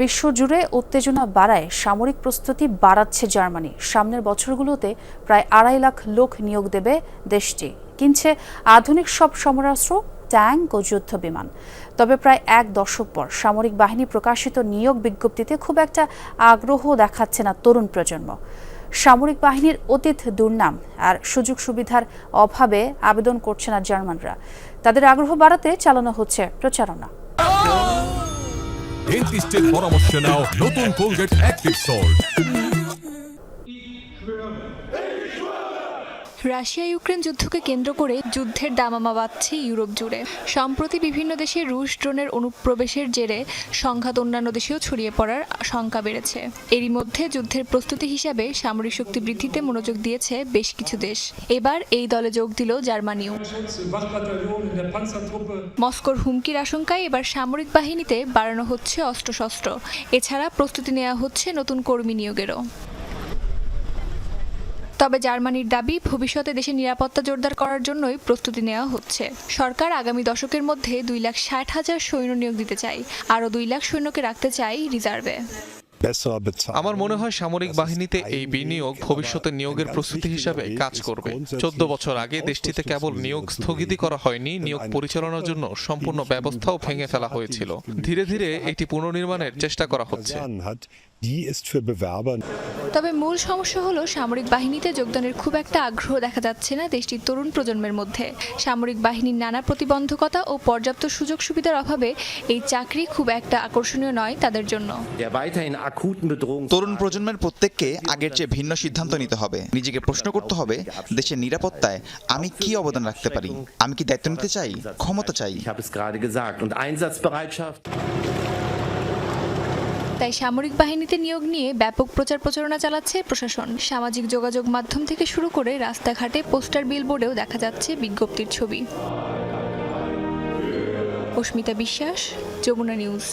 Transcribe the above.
বিশ্বজুড়ে উত্তেজনা বাড়ায় সামরিক প্রস্তুতি বাড়াচ্ছে জার্মানি। সামনের বছরগুলোতে প্রায় আড়াই লাখ লোক নিয়োগ দেবে দেশটি। কিনছে আধুনিক সব সমরাস্ত্র, ট্যাঙ্ক ও যুদ্ধ বিমান। তবে প্রায় এক দশক পর সামরিক বাহিনী প্রকাশিত নিয়োগ বিজ্ঞপ্তিতে খুব একটা আগ্রহ দেখাচ্ছে না তরুণ প্রজন্ম। সামরিক বাহিনীর অতীত দুর্নাম আর সুযোগ সুবিধার অভাবে আবেদন করছে না জার্মানরা। তাদের আগ্রহ বাড়াতে চালানো হচ্ছে প্রচারণা। ডেন্টিস্টের পরামর্শ নাও নতুন Colgate active salt Russia Ukraine যুদ্ধকে কেন্দ্র করে যুদ্ধের দামামা বাড়ছে ইউরোপ জুড়ে। সম্প্রতি বিভিন্ন দেশে রুশ ড্রোনের অনুপ্রবেশের জেরে সংঘাত অন্যান্য দেশেও ছড়িয়ে পড়ার শঙ্কা বেড়েছে। এরই মধ্যে যুদ্ধের প্রস্তুতি হিসাবে সামরিক শক্তি বৃদ্ধিতে মনোযোগ দিয়েছে বেশ কিছু দেশ। এবার এই দলে যোগ দিল জার্মানিও. মস্কোর হুমকির আশঙ্কায় এবার সামরিক বাহিনীতে বাড়ানো হচ্ছে অস্ত্রশস্ত্র। এছাড়া প্রস্তুতি নেওয়া হচ্ছে নতুন কর্মী নিয়োগেরও। তবে জার্মানির দাবি, ভবিষ্যতে দেশের নিরাপত্তা জোরদার করার জন্যই প্রস্তুতি নেওয়া হচ্ছে। সরকার আগামী দশকের মধ্যে দুই লাখ ষাট হাজার সৈন্য নিয়োগ দিতে চায়, আরও দুই লাখ সৈন্যকে রাখতে চাই রিজার্ভে। আমার মনে হয় সামরিক বাহিনীতে এই বিনিয়োগ ভবিষ্যতে নিয়োগের প্রস্তুতি হিসাবে কাজ করবে। চোদ্দ বছর আগে দেশটিতে কেবল নিয়োগ স্থগিতই করা হয়নি, নিয়োগ পরিচালনার জন্য সম্পূর্ণ ব্যবস্থাও ভেঙে ফেলা হয়েছিল। ধীরে ধীরে এটি পুনর্নির্মাণের চেষ্টা করা হচ্ছে। তবে মূল সমস্যা হলো সামরিক বাহিনীতে যোগদানের খুব একটা আগ্রহ দেখা যাচ্ছে না দেশটির তরুণ প্রজন্মের মধ্যে। সামরিক বাহিনীর নানা প্রতিবন্ধকতা ও পর্যাপ্ত সুযোগ সুবিধার অভাবে এই চাকরি খুব একটা আকর্ষণীয় নয় তাদের জন্য। Der weiterhin তরুণ প্রজন্মের প্রত্যেককে আগের চেয়ে ভিন্ন সিদ্ধান্ত নিতে হবে। নিজেকে প্রশ্ন করতে হবে দেশের নিরাপত্তায় আমি কি অবদান রাখতে পারি? আমি কি দায়িত্ব নিতে চাই? ক্ষমতা চাই? তাই সামরিক বাহিনীতে নিয়োগ নিয়ে ব্যাপক প্রচার প্রচারণা চালাচ্ছে প্রশাসন। সামাজিক যোগাযোগ মাধ্যম থেকে শুরু করে রাস্তাঘাটে পোস্টার, বিলবোর্ডেও দেখা যাচ্ছে বিজ্ঞপ্তির ছবি। অস্মিতা বিশ্বাস, যমুনা নিউজ।